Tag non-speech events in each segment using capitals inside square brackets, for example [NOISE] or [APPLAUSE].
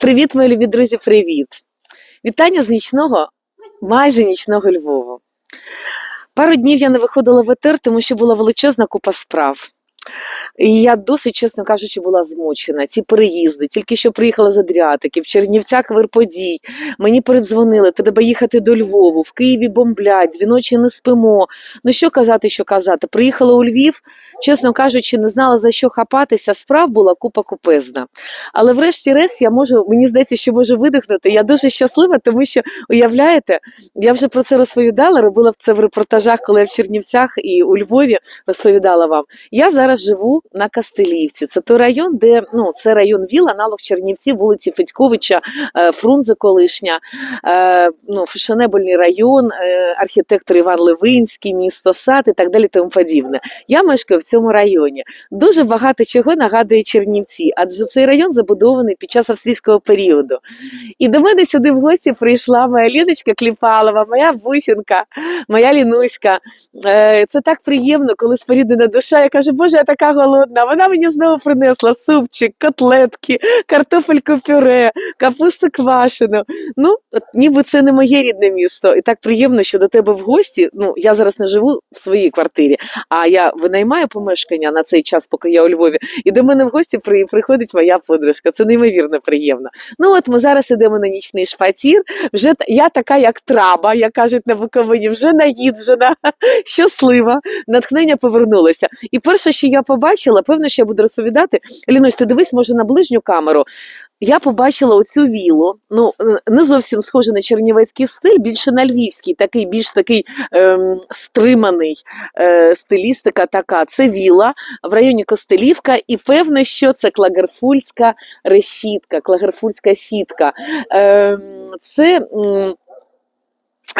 Привіт, мої любі друзі, привіт! Вітання з нічного, майже нічного Львову. Пару днів я не виходила в етер, тому що була величезна купа справ. І я досить, чесно кажучи, була змучена. Ці переїзди, тільки що приїхала з Адріатики, в Чернівцях Верподій. Мені передзвонили, треба їхати до Львову, в Києві бомблять, дві ночі не спимо. Ну що казати, що казати? Приїхала у Львів, чесно кажучи, не знала за що хапатися. Справ була купа купезна. Але врешті-решт я можу, мені здається, що можу видихнути. Я дуже щаслива, тому що уявляєте, я вже про це розповідала, робила це в репортажах, коли я в Чернівцях і у Львові розповідала вам. Я зараз живу на Кастелівці. Це той район, де ну це район Віл, аналог Чернівців, вулиці Федьковича, е, Фрунзе колишня, е, ну фешенебельний район, е, архітектор Іван Левинський, місто Сад і так далі. Тому подібне. Я мешкаю в цьому районі. Дуже багато чого нагадує Чернівці, адже цей район забудований під час австрійського періоду. І до мене сюди в гості прийшла моя Ліночка Кліпалова, моя бусінка, моя Лінуська. Це так приємно, коли споріднена душа. Я кажу, Боже, я така голодна. Вона мені знову принесла супчик, котлетки, картофельку пюре, капусту квашену. Ну, от ніби це не моє рідне місто. І так приємно, що до тебе в гості. Ну, я зараз не живу в своїй квартирі, а я винаймаю помешкання на цей час, поки я у Львові. І до мене в гості при- приходить моя подружка. Це неймовірно приємно. Ну от ми зараз ідемо на нічний шпатір. Вже я така, як траба, як кажуть на Буковині, вже наїджена, [LAUGHS] щаслива, натхнення повернулося. І перше, що я побачила, певно, що я буду розповідати. Лінусь, дивись, може, на ближню камеру. Я побачила оцю вілу, ну е, не зовсім схоже на чернівецький стиль, більше на львівський, такий більш такий ем, стриманий е, стилістика. Така це віла в районі Костелівка, і певне, що це клагерфульська решітка, клагерфульська сітка. Ем, це. м,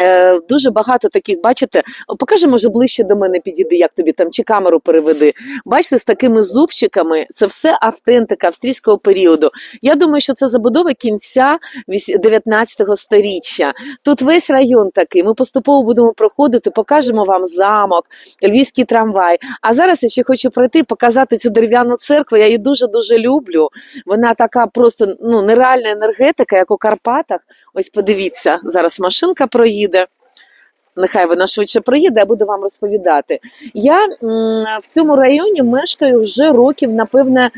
Е, дуже багато таких, бачите, покажи, може, ближче до мене підійди, як тобі там, чи камеру переведи. Бачите, з такими зубчиками це все автентика австрійського періоду. Я думаю, що це забудова кінця вісь- 19 сторіччя. Тут весь район такий. Ми поступово будемо проходити, покажемо вам замок, львівський трамвай. А зараз я ще хочу пройти, показати цю дерев'яну церкву. Я її дуже дуже люблю. Вона така просто ну нереальна енергетика, як у Карпатах. Ось подивіться, зараз машинка проїде. Нехай вона швидше приїде, я буду вам розповідати. Я в цьому районі мешкаю вже років, напевне,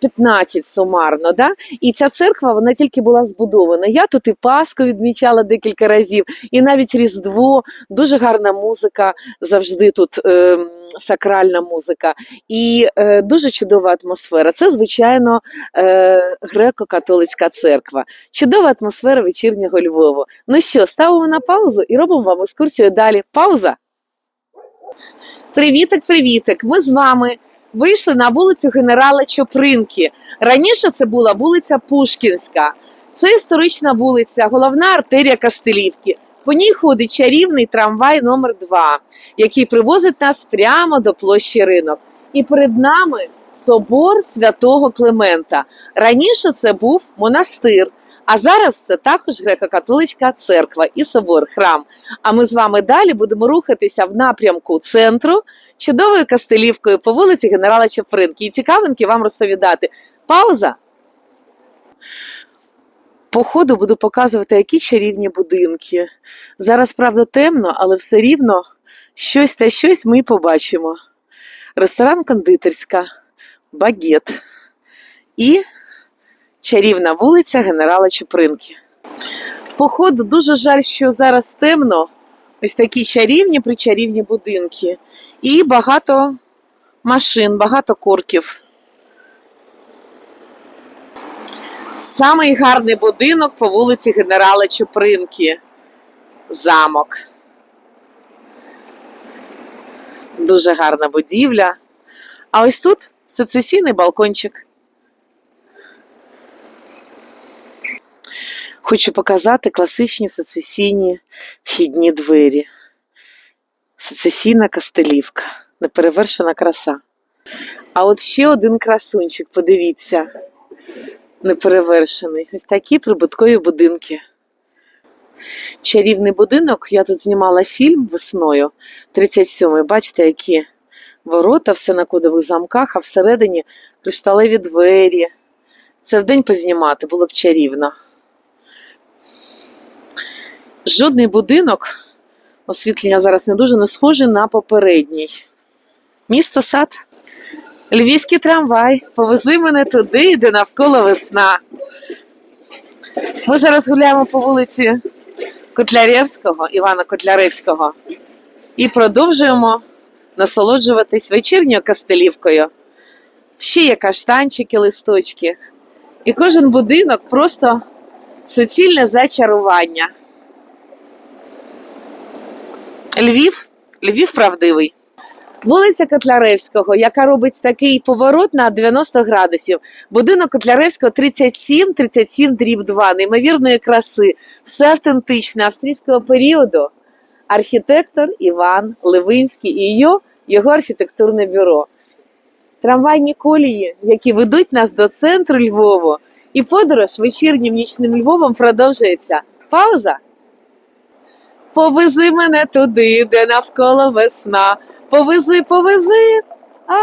15 сумарно. Да? І ця церква вона тільки була збудована. Я тут і Пасху відмічала декілька разів, і навіть Різдво, дуже гарна музика, завжди тут е, сакральна музика, і е, дуже чудова атмосфера. Це, звичайно, е, греко-католицька церква. Чудова атмосфера вечірнього Львову. Ну що, ставимо на паузу і робимо вам екскурсію далі. Пауза. Привітик, привітик. Ми з вами вийшли на вулицю генерала Чопринки. Раніше це була вулиця Пушкінська. Це історична вулиця, головна артерія Кастелівки. По ній ходить чарівний трамвай номер 2 який привозить нас прямо до площі ринок. І перед нами собор святого Климента. Раніше це був монастир, а зараз це також греко-католицька церква і собор, храм. А ми з вами далі будемо рухатися в напрямку центру чудовою кастелівкою по вулиці генерала Чепринки. І цікавинки вам розповідати. Пауза. По ходу буду показувати, які чарівні будинки. Зараз, правда, темно, але все рівно щось та щось ми побачимо. Ресторан кондитерська, багет і чарівна вулиця генерала Чупринки. Походу, дуже жаль, що зараз темно. Ось такі чарівні причарівні будинки. І багато машин, багато корків. Самий гарний будинок по вулиці генерала Чупринки. Замок. Дуже гарна будівля. А ось тут сецесійний балкончик. Хочу показати класичні сецесійні вхідні двері. Сецесійна кастелівка. Неперевершена краса. А от ще один красунчик, подивіться, неперевершений. Ось такі прибуткові будинки. Чарівний будинок. Я тут знімала фільм весною 37-й. Бачите, які ворота, все на кодових замках, а всередині кришталеві двері, Це вдень познімати було б чарівно. Жодний будинок, освітлення зараз не дуже не схоже на попередній. Місто сад. Львівський трамвай. Повези мене туди, де навколо весна. Ми зараз гуляємо по вулиці Котляревського, Івана Котляревського, і продовжуємо насолоджуватись вечірньою кастелівкою. Ще є каштанчики, листочки. І кожен будинок просто суцільне зачарування. Львів, Львів правдивий. Вулиця Котляревського, яка робить такий поворот на 90 градусів. Будинок Котляревського 37, 37 дріб 2, неймовірної краси, все автентичне австрійського періоду. Архітектор Іван Левинський і його, його архітектурне бюро. Трамвайні колії, які ведуть нас до центру Львова, і подорож вечірнім нічним Львовом продовжується. Пауза. Повези мене туди, де навколо весна. Повези, повези. А,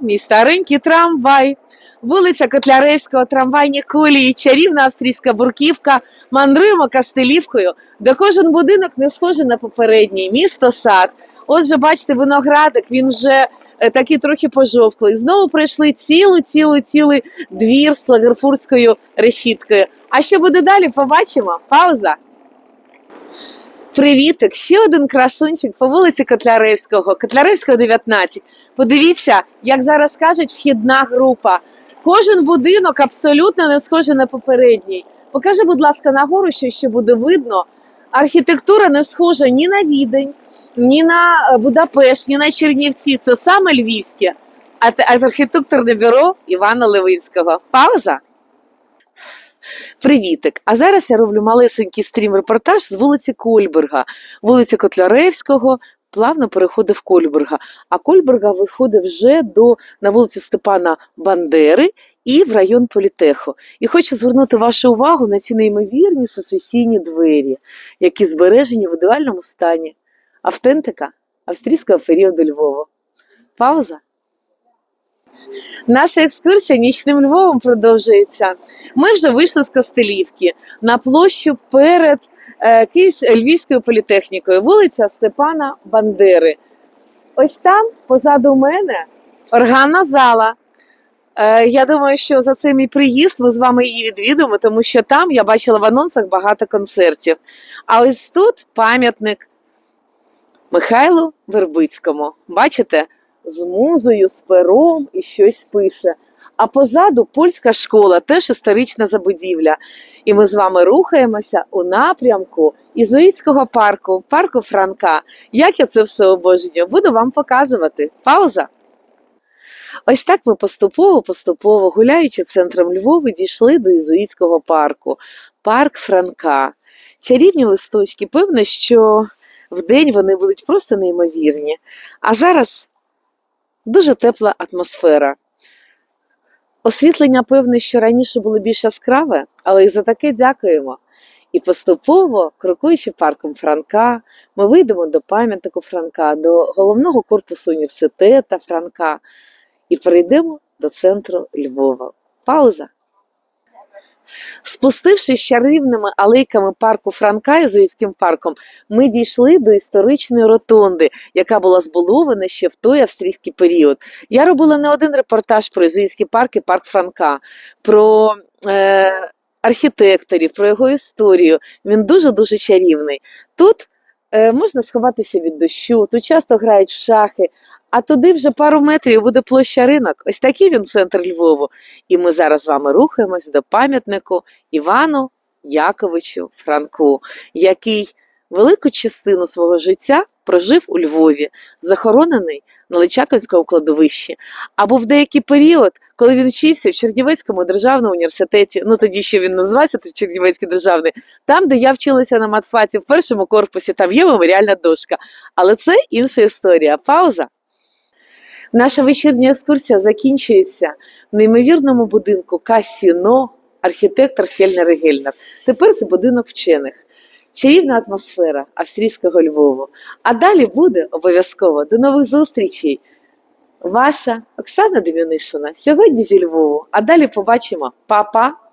мій старенький трамвай. Вулиця Котляревського, трамвайні колії, чарівна австрійська бурківка. Мандруємо Кастелівкою, де кожен будинок не схожий на попередній. Місто сад. Отже, бачите, виноградик, він вже е, такий трохи пожовклий. Знову пройшли цілу, цілу, цілий двір з лагерфуртською решіткою. А що буде далі? Побачимо. Пауза. Привітик, ще один красунчик по вулиці Котляревського, Котляревського 19. Подивіться, як зараз кажуть, вхідна група. Кожен будинок абсолютно не схожий на попередній. Покажи, будь ласка, нагору, що ще буде видно. Архітектура не схожа ні на Відень, ні на е, Будапешт, ні на Чернівці. Це саме львівське. Архітектурне бюро Івана Левинського. Пауза. Привітик. А зараз я роблю малесенький стрім-репортаж з вулиці Кольберга, вулиці Котляревського. Плавно переходить в Кольберга. А Кольберга виходить вже до на вулицю Степана Бандери і в район Політеху. І хочу звернути вашу увагу на ці неймовірні сесесійні двері, які збережені в ідеальному стані. Автентика австрійського періоду Львова. Пауза. Наша екскурсія нічним Львовом продовжується. Ми вже вийшли з Костелівки на площу перед е, Львівською політехнікою, вулиця Степана Бандери. Ось там, позаду мене, органна зала. Е, я думаю, що за цей мій приїзд ми з вами її відвідуємо, тому що там я бачила в анонсах багато концертів. А ось тут пам'ятник Михайлу Вербицькому. Бачите? З музою, з пером і щось пише. А позаду польська школа, теж історична забудівля. І ми з вами рухаємося у напрямку Ізуїтського парку, парку Франка. Як я це все обожнюю, буду вам показувати. Пауза. Ось так ми поступово-поступово, гуляючи центром Львова, дійшли до Ізуїтського парку, парк Франка. Чарівні листочки, певно, що вдень вони будуть просто неймовірні. А зараз дуже тепла атмосфера. Освітлення, певне, що раніше було більш яскраве, але і за таке дякуємо. І поступово, крокуючи парком Франка, ми вийдемо до пам'ятнику Франка, до головного корпусу університету Франка і перейдемо до центру Львова. Пауза. Спустившись чарівними алейками парку Франка Ізуїтським парком, ми дійшли до історичної ротонди, яка була збудована ще в той австрійський період. Я робила не один репортаж про Ізуїтський парк парк Франка, про е, архітекторів, про його історію. Він дуже-дуже чарівний. Тут е, можна сховатися від дощу, тут часто грають в шахи, а туди вже пару метрів буде площа ринок. Ось такий він центр Львову. І ми зараз з вами рухаємось до пам'ятнику Івану Яковичу Франку, який велику частину свого життя прожив у Львові, захоронений на Личаківському кладовищі. А був деякий період, коли він вчився в Чернівецькому державному університеті, ну тоді ще він називався Чернівецький державний, там, де я вчилася на матфаці, в першому корпусі, там є меморіальна дошка. Але це інша історія. Пауза. Наша вечірня екскурсія закінчується в неймовірному будинку Касіно, архітектор Фельнер і Гельнер. Тепер це будинок вчених. Чарівна атмосфера австрійського Львову. А далі буде обов'язково. До нових зустрічей. Ваша Оксана Дем'янишина сьогодні зі Львову. А далі побачимо. Па-па!